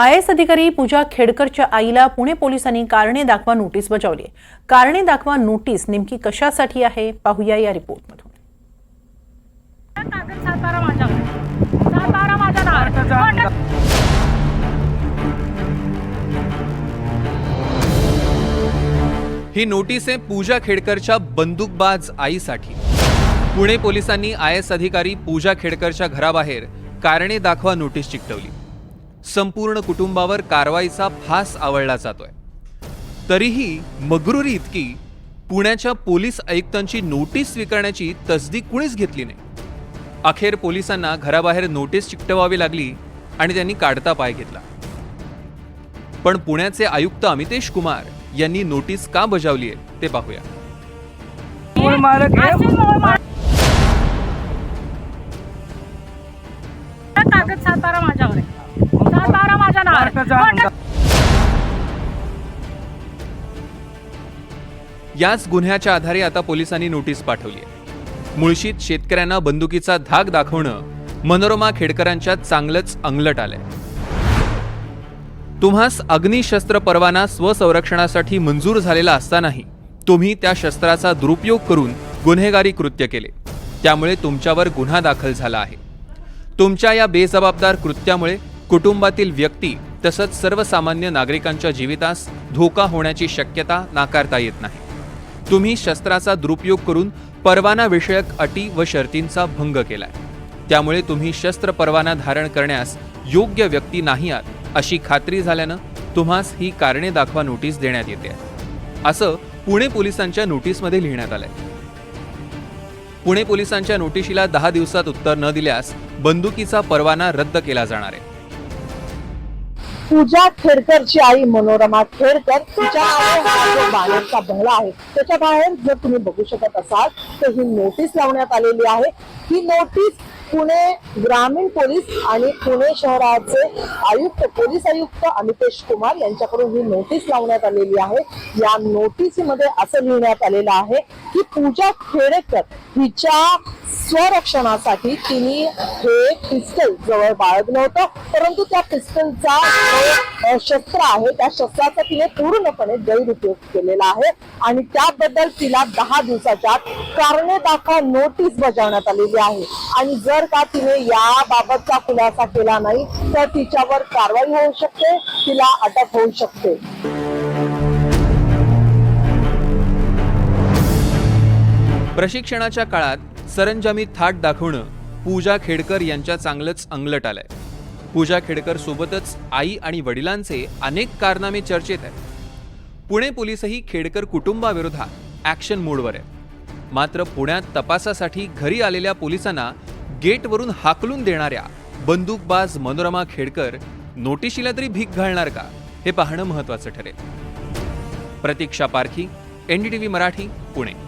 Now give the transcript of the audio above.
I S अधिकारी पूजा खेडकरच्या आईला पुणे पोलिसांनी कारणे दाखवा नोटीस बजावली आहे. कारणे दाखवा नोटीस नेमकी कशासाठी आहे? पाहूया या रिपोर्टमधून. माझ्या नावावर. ही नोटीस आहे पूजा खेडकरच्या बंदूकबाज आईसाठी. पुणे पोलिसांनी आय एस अधिकारी पूजा खेडकरच्या घराबाहेर कारणे दाखवा नोटीस चिकटवली. संपूर्ण कुटुंबावर कारवाईचा फास आवळला जातोय. तरीही मगरुरी इतकी पुण्याच्या पोलीस आयुक्तांची नोटीस स्वीकारण्याची तसदी कुणीच घेतली नाही. अखेर पोलिसांना घराबाहेर नोटीस चिकटवावी लागली आणि त्यांनी काढता पाय घेतला. पण पुण्याचे आयुक्त अमितेश कुमार यांनी नोटीस का बजावली आहे ते पाहूया. कागद सातारा माझ्यावर आहे. आमदार. याच गुन्ह्याच्या आधारे आता पोलिसांनी नोटीस पाठवली आहे. मुळशीत शेतकऱ्यांना बंदुकीचा धाक दाखवणं मनोरमा खेडकरांच्या चांगलंच अंगलट आलंय. तुम्हास अग्निशस्त्र परवाना स्वसंरक्षणासाठी मंजूर झालेला असतानाही तुम्ही त्या शस्त्राचा दुरुपयोग करून गुन्हेगारी कृत्य केले. त्यामुळे तुमच्यावर गुन्हा दाखल झाला आहे. तुमच्या या बेजबाबदार कृत्यामुळे कुटुंबातील व्यक्ती तसंच सर्वसामान्य नागरिकांच्या जीवितास धोका होण्याची शक्यता नाकारता येत नाही. तुम्ही शस्त्राचा दुरुपयोग करून परवाना विषयक अटी व शर्तींचा भंग केलाय. त्यामुळे तुम्ही शस्त्र परवाना धारण करण्यास योग्य व्यक्ती नाही आहात अशी खात्री झाल्यानं तुम्हास ही कारणे दाखवा नोटीस देण्यात येते. असं पुणे पोलिसांच्या नोटीसमध्ये लिहिण्यात आलंय. पुणे पोलिसांच्या नोटिशीला दहा दिवसात उत्तर न दिल्यास बंदुकीचा परवाना रद्द केला जाणार आहे. पूजा खेडकरची आई मनोरमा खेडकर तिच्या हा जो बाहेरचा बंगला आहे त्याच्या बाहेर जर तुम्ही बघू शकत असाल तर ही नोटीस लावण्यात आलेली आहे. ही नोटीस पुणे ग्रामीण पोलीस आणि पुणे शहराचे आयुक्त पोलीस आयुक्त अमितेश कुमार यांच्याकडून ही नोटीस लावण्यात आलेली आहे. या नोटीसमध्ये असं लिहिण्यात आलेलं आहे की पूजा खेडेकर हिच्या स्वरक्षणासाठी तिने हे पिस्टल जवळ बाळगलं होतं. परंतु त्या पिस्टलचा जो शस्त्र आहे त्या शस्त्राचा तिने पूर्णपणे गैरउपयोग केलेला आहे. आणि त्याबद्दल तिला दहा दिवसाच्या कारणे दाखवा नोटीस बजावण्यात आलेली आहे. आणि जर का तिने याबाबतचा खुलासा केला नाही तर तिच्यावर कारवाई होऊ शकते तिला अटक होऊ शकते. प्रशिक्षणाच्या काळात सरंजामी थाट दाखवणं पूजा खेडकर यांच्या चांगलंच अंगलट आलंय. पूजा खेडकर सोबतच आई आणि वडिलांचे अनेक कारनामे चर्चेत आहेत. पुणे पोलीसही खेडकर कुटुंबाविरोधात ॲक्शन मोडवर आहे. मात्र पुण्यात तपासासाठी घरी आलेल्या पोलिसांना गेटवरून हाकलून देणाऱ्या बंदूकबाज मनोरमा खेडकर नोटिशीला तरी भीक घालणार का? हे पाहणं महत्वाचं ठरेल. प्रतीक्षा पारखी एनडीटीव्ही मराठी पुणे.